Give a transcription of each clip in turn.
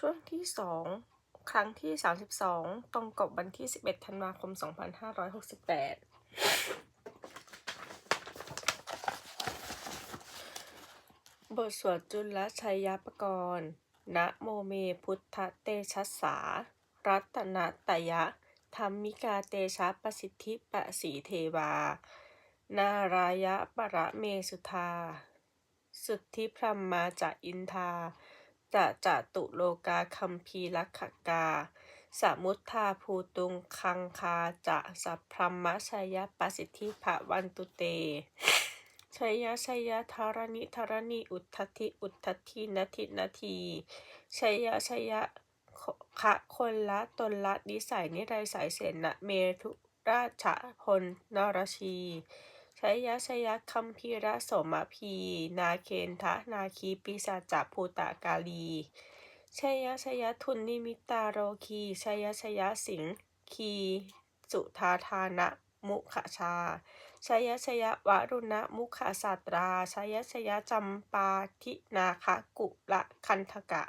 ช่วงที่สองครั้งที่ 32 ตรงกับวันที่ 11 ธันวาคม 2568 บทสวดจุลชัยยปกรณ์นะโมเมพุทธเตชัสสา รัตนตยะ ธรรมิกาเตชะประสิทธิปสีเทวา นารายะปรเมสุธา สุทธิพรหมมาจะอินทา จะจตุโลกาคัมพีลักขกา สมุทธาภูตุงคังคาจะสัพพรหมชัยปสิทธิภวันตุเตชัยยะชัยยะธารณิธารณิอุทธิอุทธทินาทินาทีชัยยะชัยยะคะคนละตนละนิสัยนิไรสายเสนะเมทุราชพลนรชี ชัยยะชัยยะคัมพีระสมพี นาเคนทะนาคีปิศาจภูตากาลีชัยยะชัยยะทุนนิมิตาโรคีชัยยะชัยยะสิงคีสุธาทานะมุขชาชยชยวรุณะมุขศาตราชยชยจำปาทินาคกุละคันธกะ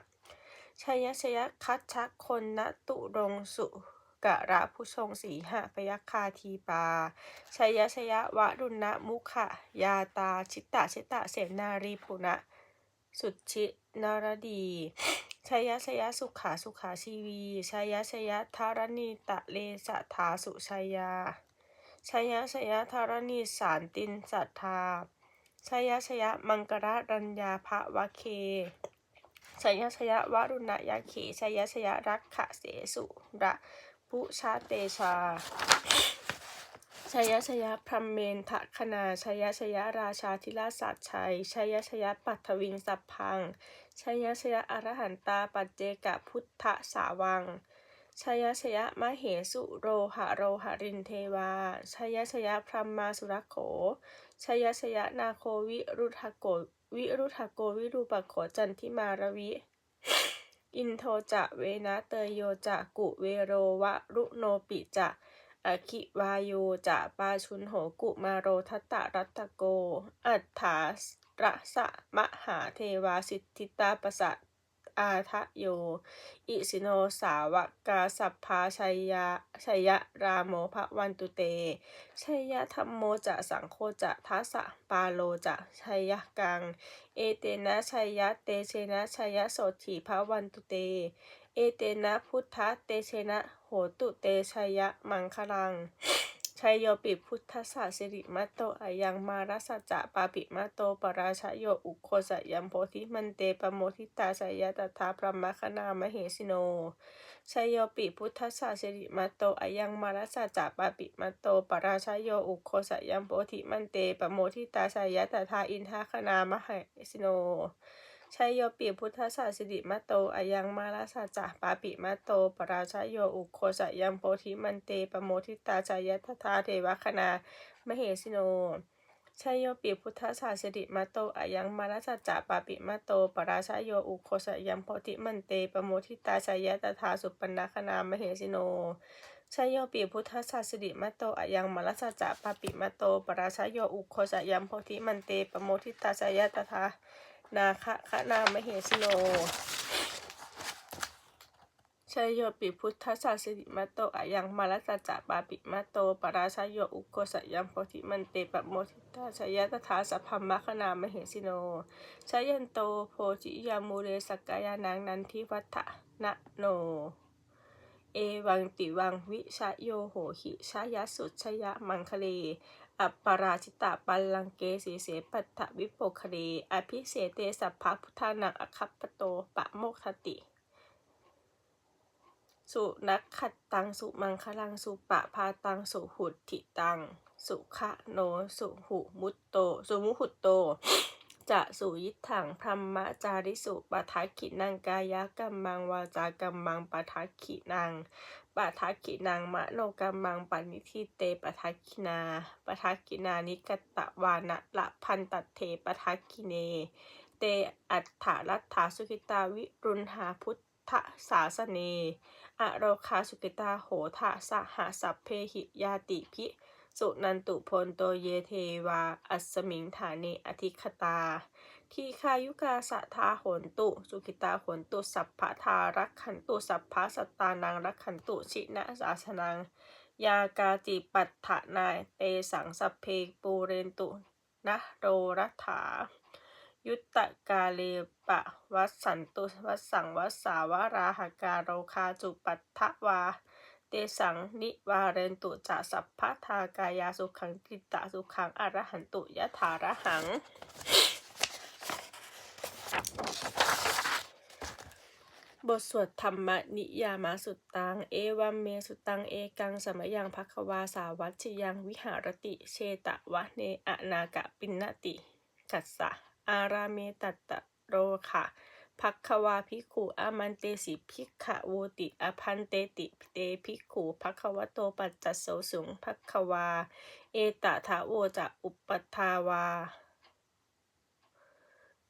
ชยชยคัชชคนนตุรงสุ กะระผู้ทรงสีหะพยัคคาทีปาชยชยวรุณมุขะยาตาชิตะชิตะเสนารีภุณะสุชินารดีชยชยสุขาสุขาชีวีชยชยธารณีตะเลสะทาสุชยาชยชยธารณีสารตินสัทธาชยชยมังกรรัญญาภวะเคชยชยวรุณยาเขชยชยรักขะเสสุระ ปุชาเตชาชยชยพรหมเมนทะคณาชยชยราชาธิราชชัยชยชยปัทวิงสัพพังชยชยอรหันตาปัจเจกพุทธสาวังชยชยมเหสุโรหะโรหรินเทวาชยชยพรหมมาสุรโขชยชยนาโควิรุทโกวิรุทโกวิรูปโขจันทิมารวิ อินโทจะเวนะเตยโยจะกุเวโรวะรุโนปิจะอคิวายโยจะปาชุนโหกุมาโรทัตตะรัตโก อัฏฐาระสะมหาเทวาสิทธิตาปสะ อาทะโย อิสิโนสาวกาสัพพาชัยยะชัยยะรามโมภวันตุเต ชัยยะธรรมโมจะสังโฆจะทัสสะปาโลจะชัยยะกัง เอเตนะชัยยะเตเชนะชัยยะโสถีภวันตุเต เอเตนะพุทธะเตเชนะโหตุเตชัยยะมังคลัง ชัยโยปิพุทธศาสิริมัตโตอายังมารัสจะปาปิมัตโตปราชโยอุโคสยัมโพธิมันเตปโมทิตาสยตถาพระมคณามเหสิโนชัยโยปิพุทธศาสิริมัตโตอายังมารัสจะปาปิมัตโตปราชโยอุโคสยัมโพธิมันเตปโมทิตาสยตถาอินทคณามเหสิโน ชัยโยปีพุทธศาสิริมัตโตอายังมาลาสัจจะปาปิมัตโต ปราชโยอุโคสยัมโพธิมันเตปโมทิตาชายทัทาเทวคณามเหสิโนชัยโยปีพุทธศาสิริมัตโตอายังมาลาสัจจะปาปิมัตโต ปราชโยอุโคสยัมโพธิมันเตปโมทิตาชายทัทาสุปนาคณามเหสิโนชัยโยปีพุทธศาสิริมัตโตอายังมาลาสัจจะปาปิมัตโต ปราชายโยอุโคสยัมโพธิมันเตปโมทิตาชายตถา นาคะคะนามเหสโนชัยโยปิพุทธศาสิริมัตโตอายังมาลตจจะปาปิมัตโตปราชยโยอุโกสยัมโพธิมันเตปโมทิตาชยตถาสัพพมะคณามเหสิโนชยันโตโพธิยามูเรสกายานางนันทิวัฒนะโน เอวังติวังวิชโยโหหิชายสุชยมังคเล อัปปราชิตาปัลลังเกสีเสปัตถวิปคเรอภิเสเตสัพพพุทธานังอคัปปโตปะโมกติ สุนักขัดตังสุมังคลังสุปะพาตังสุหุติตัง สุขะโนสุหุมุตโต สุมุหุตโต จะสุยิถังพรหมจาริสุปทักขินังกายกัมมังวาจากัมมังปทักขินังปะทักกินางมะโนกัมมังปนิทิเตปะทักกินาปะทักกินานิกตะวานะละพันตัดเทปะทักกิเน เตอัฏฐารัตถาสุกิตาวิรุณหาพุทธศาสเนอโรคาสุกิตาโหทะสหสัพเพหิยาติพิ สุนันตุพลโตเยเทวา อัสมิงฐานิอธิคตา ทีคายุกาสะทาโหนตุ สุกิตาโหนตุ สัพพทารักขันตุ สัพพะสตตานังรักขันตุ ชินะสาสนัง ยากาติปัฏฐานาย เตสังสัพเพปูเรนตุ นะโรรัฐา ยุตตกาเลปะวัสสันตุ วัสสังวัสสาวราหการโรคาจุปัฏฐวา เตสังนิวาเรนตุจะสัพพะทากายาสุขังกิตตะสุขังอรหันตุยะถาระหัง บทสวดธรรมนิยามาสุตตัง เอวัมเมสุตัง เอกังสมยังภควาสาวัชยังวิหารติ เชตะวะเนอนากะปินนติ กัสสะ อาราเมตัตตะโรค่ะ ภักควาภิกขุอามันเตสิภิกขะโวติอพันเตติเตภิกขุภัควโตปัจจโสสุงภักควา เอตถาโวจะอุปทาวา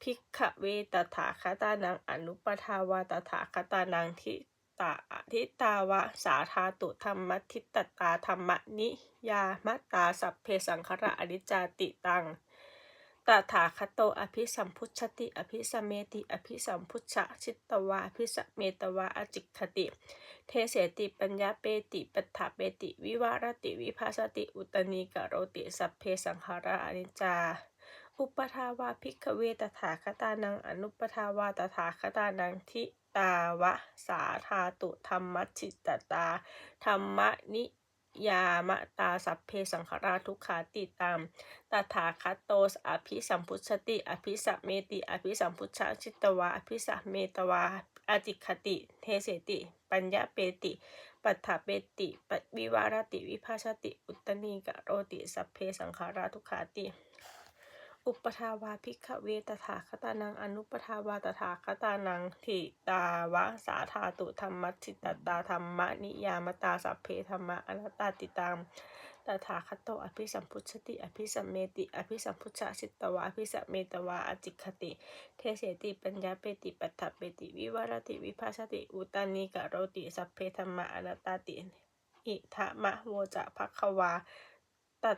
ภิกขเวตถาคตานังอนุปทาวาตถาคตานังทิตาทิตาวะสาธาตุธรรมทิตตตาธรรมนิยามตาสัพเพสังขระอนิจจาติตัง ตถาคโตอภิสัมพุชติ อภิสเมติ อภิสัมพุชชะชิตตวาอภิสเมตวาอจิกขติ เทเสติปัญญาเปติปัฏฐาเปติ วิวารติวิภาสติ อุตนีกโรติสัพเพสังขระอนิจจา อุปทาวาภิกขเวตถาคตานังอนุปทาวาตถาคตานังทิตาวะสาธาตุธรรมชิตตาธรรมนิ ยามตาสัพเพสังขราทุกขาติตามตถาคตโตสอภิสัมพุชติ อภิสัมเมติ อภิสัมพุชชชิตวาอภิสัมเมตวาอจิคติ เทเสติ ปัญญาเปติปัฏฐาเปติปวิวารติ วิภาชติ อุตตนีกโรติ สัพเพสังขาราทุกขาติ อุปทาวาภิกขเวตถาคตานังอนุปทาวาตถาคตานังทิตาวะสาธาตุธรรมชิตตาธรรมนิยามตาสัพเพธรรมะอนัตตาติตามตถาคตโตอภิสัมพุชติ อภิสัมเมติ อภิสัมพุชสิตวาอภิสัมเมตวาอจิคติ เทเสติปัญญาเปติปัฏฐเปติ วิวรติวิภาชติ อุตานีกโรติสัพเพธรรมะอนัตตาติ อิทะมะโวจะภัควาตัต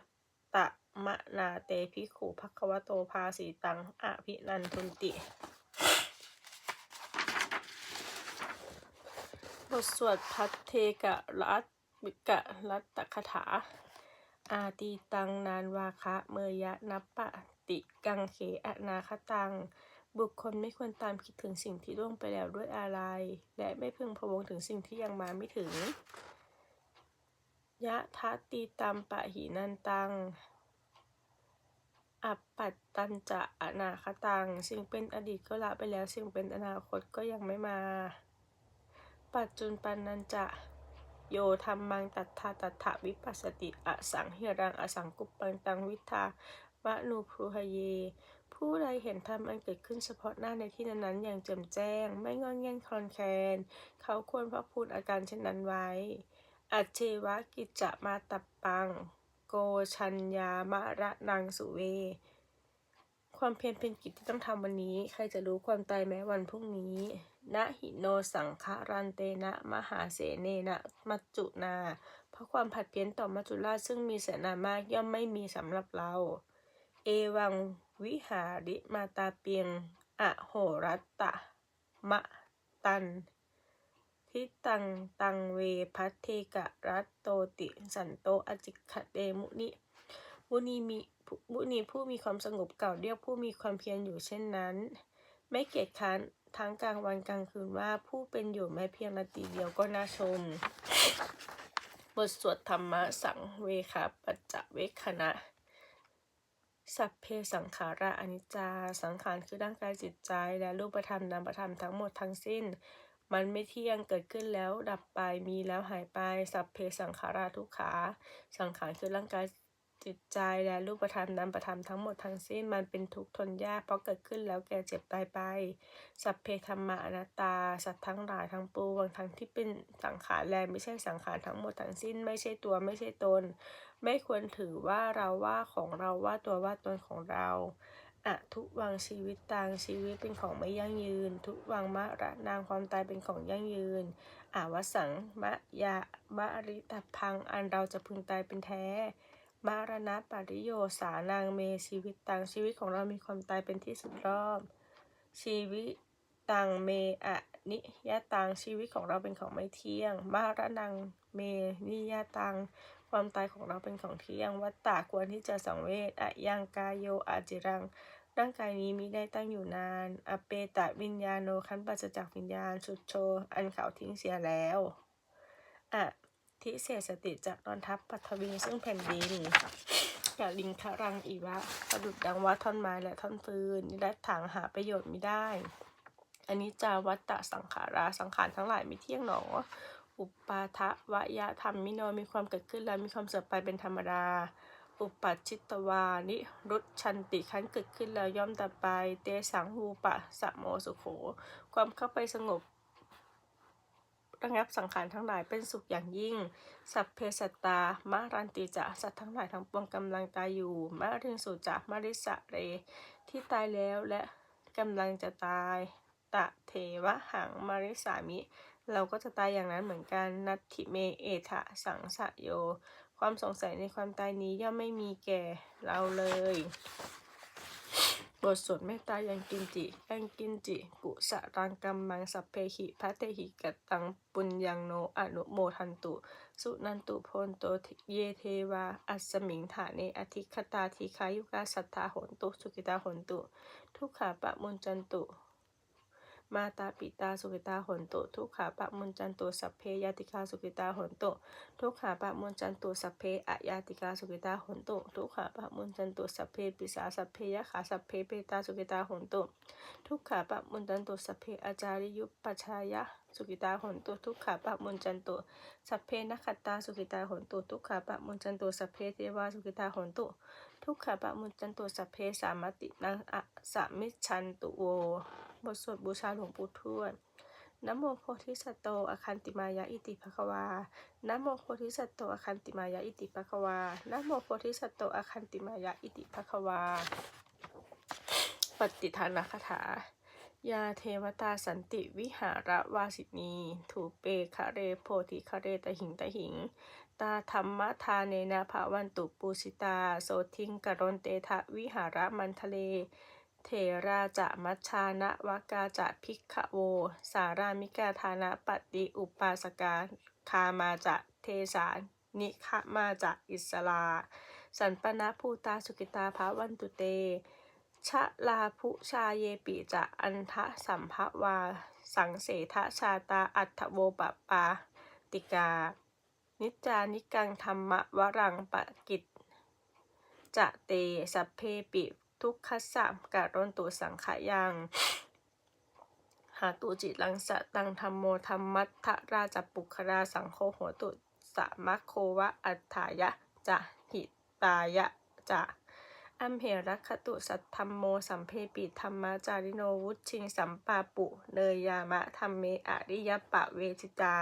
ตะมะนาเตภิขุภัควโตภาสีตังอภินันทุนติ บทสวดพัทเทกะรัตวิกะรัตตคถา อาตีตังนานวาคะเมยะนัปปะติกังเขอนาคตัง บุคคลไม่ควรตามคิดถึงสิ่งที่ล่วงไปแล้วด้วยอะไร และไม่พึงพะวงถึงสิ่งที่ยังมาไม่ถึง ยะทัตติตัมปะหินันตัง อัปปัตตัญจะอนาคตัง สิ่งเป็นอดีตก็ละไปแล้ว สิ่งเป็นอนาคตก็ยังไม่มา ปัจจุปันนันจะโยธรรมังตัทธาตัทธวิปัสสติอสังหิรังอสังกุปปังตังวิทาวะนูพรุหเย ผู้ใดเห็นธรรมอันเกิดขึ้นเฉพาะหน้าในที่นั้นๆอย่างแจ่มแจ้ง ไม่งอนแง่นคลอนแคลนเขาควรพักพูดอาการเช่นนั้นไว้ อัจเชวะกิจจะมาตับปัง โกชัญญามะระนังสุเว ความเพียรเป็นกิจที่ต้องทำวันนี้ ใครจะรู้ความตายแม้วันพรุ่งนี้ นะหิโนสังฆรันเตนะมหาเสเนนะมัจจุนา เพราะความผัดเพี้ยนต่อมัจจุราชซึ่งมีเสนามากย่อมไม่มีสำหรับเรา เอวังวิหาริมาตาเปียง อโหรัตตะมะตัน ทิตังตังเวพัทเทกะรัตโตติสันโตอจิคเตมุนิมุนีมีมุนีผู้มีความสงบเก่าเรียกผู้มีความเพียรอยู่เช่นนั้น ไม่เกียจค้านทั้งกลางวันกลางคืนว่าผู้เป็นอยู่แม้เพียงนาทีเดียวก็น่าชม บทสวดธรรมะสังเวคะปัจจเวคณะสัพเพสังขาระอนิจจา สังขารคือร่างกายจิตใจและรูปธรรมนามธรรมทั้งหมดทั้งสิ้น มันไม่เที่ยงเกิดขึ้นแล้วดับไปมีแล้วหายไป สัพเพสังขาราทุกขา สังขารคือร่างกายจิตใจและรูปธรรมนามธรรมทั้งหมดทั้งสิ้นมันเป็นทุกข์ทนยากเพราะเกิดขึ้นแล้วแก่เจ็บตายไป สัพเพธรรมะอนัตตา สัตว์ทั้งหลายทั้งปวงทั้งที่เป็นสังขารแลไม่ใช่สังขารทั้งหมดทั้งสิ้น ไม่ใช่ตัวไม่ใช่ตน ไม่ควรถือว่าเราว่าของเราว่าตัวว่าตนของเรา อะทุวังชีวิตต่างชีวิตเป็นของไม่ยั่งยืน ทุวังมะระนางความตายเป็นของยั่งยืนอาวสังมะยามะริตพังอันเราจะพึงตายเป็นแท้มารณะปริโยสานางเมชีวิตตังชีวิตของเรามีความตายเป็นที่สุดรอบ ชีวิตตังเมอะนิยะตังชีวิตของเราเป็นของไม่เที่ยง มารณังเมนิยะตัง ความตายของเราเป็นของเที่ยง วัตตาควรที่จะสังเวชอะยังกายโยอาจิรัง ร่างกายนี้มิได้ตั้งอยู่นาน อเปตะวิญญาโนคันปัจจากวิญญาณชุดโช อันเขาทิ้งเสียแล้วอะทิเศษสติจากนอนทับปัทวีซึ่งแผ่นดินกาลิงครังอีวะประดุดดังว่าท่อนไม้และท่อนฟืนนิรัตถังหาประโยชน์ไม่ได้ อันนี้จาวัตตะสังขาราสังขารทั้งหลายไม่เที่ยงหนอ อุปาทะวะยะธรรมมิโนมีความเกิดขึ้นและมีความเสื่อมไปเป็นธรรมดา อุปัชิตวานิรุตชันติขันเกิดขึ้นแล้วย่อมดับไป เตสังหูปะสะโมสุโข ความเข้าไปสงบระงับสังขารทั้งหลายเป็นสุขอย่างยิ่ง สัพเพสัตตา มารันติจะ สัตว์ทั้งหลายทั้งปวงกำลังตายอยู่ มาริงสุจะมาริสะเร ที่ตายแล้วและกำลังจะตาย ตะเทวะหังมาริสามิ เราก็จะตายอย่างนั้นเหมือนกันนัตถิเมเอทะสังสะโย ความสงสัยในความตายนี้ย่อมไม่มีแก่เราเลย บทสวดเมตตายังกินจิยังกินจิ กุสะรังกัมมังสัพเพหิพระเตหิกัตตังปุญญังโนอนุโมทันตุ สุนันตุโพนโตเยเทวา อัสมิงฐานเนอธิคตาทีคายุกาสัทธาหนตุ สุกิตาหนตุ ทุกขาปะมุนจันตุ มาตาปิตาสุกิตาหนโต ทุกขาปะมุนจันตุสัพเพยติกาสุกิตาหนโตทุกขาปะมุนจันตุสัพเพอะยาติกาสุกิตาหนโต ทุกขาปะมุนจันตุสัพเพปิสาสัพเพยะขาสัพเพเปตาสุกิตาหนโต ทุกขาปะมุนจันตุสัพเพอาจาริยุปปัชายะสุกิตาหนตุทุกขาปะมุนจันตุสัพเพนักขตาสุกิตาหนตุทุกขาปะมุนจันตุสัพเพเทวาสุกิตาหนตุทุกขาปะมุนจันตุสัพเพสามตินังอะสะมิชันตุโว บทสวดบูชาหลวงปู่ทวดนโมโพธิสัตโตอคันติมายะอิติภควานโมโพธิสัตโตอคันติมายะอิติภควานโมโพธิสัตโตอคันติมายะอิติภควา ปฏิทานคาถา ยาเทวตาสันติวิหารวาสินี ถูเปคะเรโพธิคะเรตหิงตหิง ตาธรรมทาเนนะภาวันตุปูสิตา โสทิงกรนเตทะวิหารมันทะเล เถราจะมัชชานะวากาจะพิกขโว สารามิกาทานะปฏิอุปาสกาคามาจะเทสานิขมาจะอิสลา สันปนะภูตาสุกิตาภาวันตุเต ชะลาภุชาเยปิจะอันทะสัมภวา สังเสทะชาตาอัตโวปปาติกา นิจจานิกังธรรมวรังปะกิจจะเตสัพเพปิ ทุกขสสะการนตุสังขายังหาตุจิลังสะตังธรรมโมธรรมัตถราจปุคราสังโฆโหตุสะมัคโควะอัฏฐายะจะหิตายะจะอัมเหรัคตุสัทธัมโมสัมเพปิธรรมาจาริโนวุชิงสัมปาปุเนยยามะธรรมเมอริยปะเวจิตา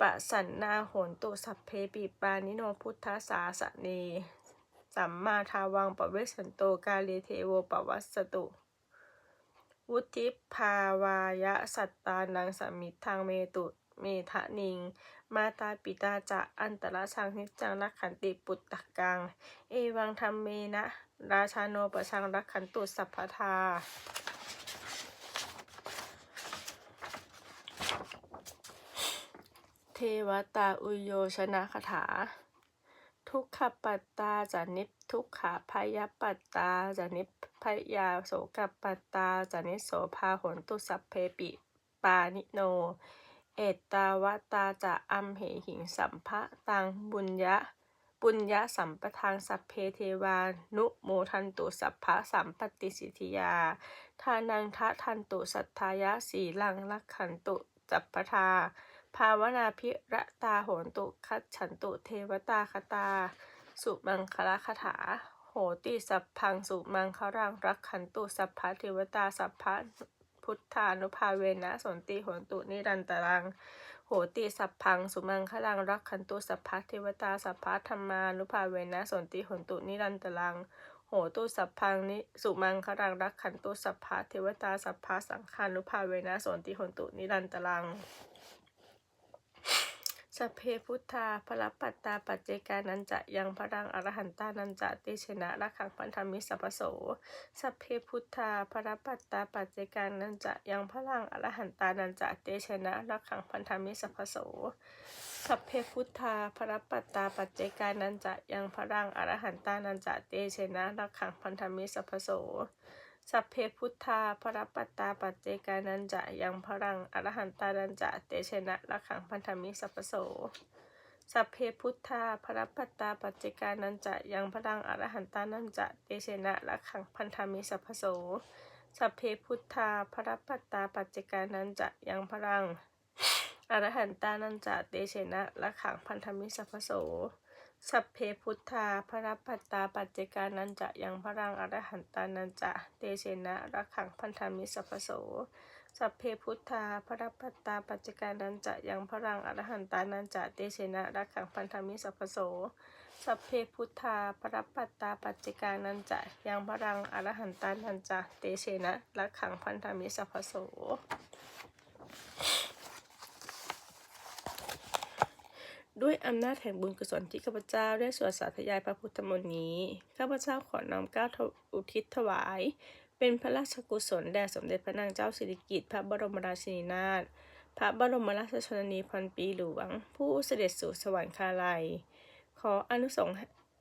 ปะสันนาโหนตุสัพเพปิปานิโนพุทธสาสเน สัมมาทาวังปะเวสันโตกาเลเทโวปวัสสตุ วุธิภาวายะสัตตานังสมิทธังเมตุเมทะนิง มาตาปิตาจะอันตรชังนิจจังรักขันติปุตตะกัง เอวังธรรมเมนะ ราชาโนประชังรักขันตุสัพพทาเทวตาอุโยชนะคาถา ทุกขปัตตาจานิพทุกขาพยปัตตาจานิพพยาโสกปัตตาจานิโสภาหนตุสัพเพปิปานิโน เอตตาวตาจะอัมเหหิงสัมภะตังบุญยะปุญญะสัมปทางสัพเพเทวานุโมทันตุสัพพะสัมปติสิทธิยา ทานังทะทันตุสัทธายะสีลังลักขันตุจัปปทา ภาวนาพิระตาโหนตุคัจฉันตุเทวตาคตา สุมังคละคาถา โหติสัพพังสุมังครังรักขันตุสัพพะเทวตาสัพพะพุทธานุภาเวนะสนติโหนตุนิรันตรัง โหติสัพพังสุมังคลังรักขันตุสัพพะเทวตาสัพพะธรรมานุภาเวนะสนติโหนตุนิรันตรังโหตุสัพพังนิสุมังคลังรักขันตุสัพพะเทวตาสัพพะสังฆานุภาเวนะสนติโหนตุนิรันตรัง สัพเพพุทธาพระปัตตาปัจเจกานันจะยังพรังอรหันตานันจะเตชนะระขังพันธมิสัพพโสสัพเพพุทธาพระปัตตาปัจเจกานันจะยังพลังอรหันตานันจะเตชนะระขังพันธมิสัพพโสสัพเพพุทธาพระปัตตาปัจเจกานันจะยังพลังอรหันตานันจะเตชนะระขังพันธมิสัพโส สัพเพพุทธาพระปัตตาปัจเจกานันจะยังพลังอรหันตานันจะเตชนะระขังพันธมิสัพพโสสัพเพพุทธาพระปัตตาปัจเจกานันจะยังพลังอรหันตานันจะเตชนะระขังพันธมิสัพพโสสัพเพพุทธาพระปัตตาปัจเจกานันจะยังพลังอรหันตานันจะเตชนะระขังพันธมิสัพโส สัพเพพุทธาพระปัตตาปัจเจกานันจะยังพลังอรหันตานันจะเตเชนะระขังพันธมิสัพพโส สัพเพพุทธาพระปัตตาปัจเจกานันจะยังพลังอรหันตานันจะเตเชนะระขังพันธมิสัพพโส สัพเพพุทธาพระปัตตาปัจเจกานันจะยังพลังอรหันตานันจะเตเชนะระขังพันธมิสัพโส ด้วยอำนาจแห่งบุญกุศลที่ข้าพเจ้าได้สวดสาธยายพระพุทธมนต์นี้ ข้าพเจ้าขอน้อมเก้าอุทิศถวาย เป็นพระราชกุศลแด่สมเด็จพระนางเจ้าสิริกิติ์พระบรมราชินีนาถ พระบรมราชชนนีพันปีหลวง ผู้เสด็จสู่สวรรคาลัย ขออนุสงส์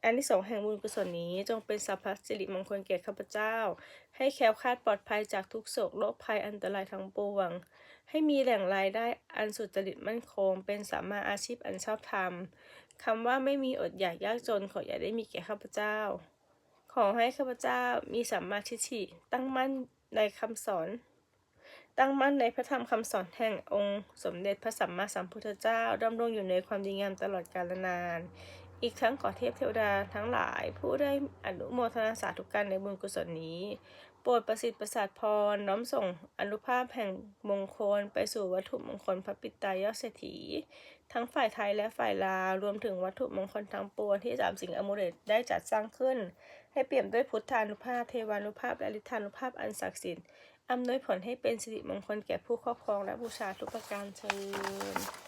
อานิสงส์แห่งบุญกุศลนี้จงเป็นสัพพสิริมงคลแก่ข้าพเจ้า ให้แคล้วคลาดปลอดภัยจากทุกโศกโรคภัยอันตรายทั้งปวง ให้มีแหล่งรายได้อันสุจริตมั่นคง เป็นสัมมาอาชีพอันชอบธรรมคำว่าไม่มีอดอยากยากจนขออย่าได้มีแก่ข้าพเจ้า ขอให้ข้าพเจ้ามีสัมมาทิฏฐิตั้งมั่นในคำสอน ตั้งมั่นในพระธรรมคำสอนแห่งองค์ สมเด็จพระสัมมาสัมพุทธเจ้าดำรงอยู่ในความดีงามตลอดกาลนาน อีกทั้งขอเทพเทวดาทั้งหลาย ผู้ได้อนุโมทนาสาธุการในบุญกุศลนี้ ปรดประสิทธิ์ประสาทพรน้อมส่งอนุภาพแห่งมงคลไปสู่วัตถุมงคลพระปิตายอดเศรษฐี ทั้งฝ่ายไทยและฝ่ายลาว รวมถึงวัตถุมงคลทั้งปวงที่สามสิงอมุเรตได้จัดสร้างขึ้น ให้เปี่ยมด้วยพุทธานุภาพเทวานุภาพและฤทธานุภาพอันศักดิ์สิทธิ์อำนวยผลให้เป็นสิริมงคลแก่ผู้ครอบครองและบูชาทุกประการเชิญ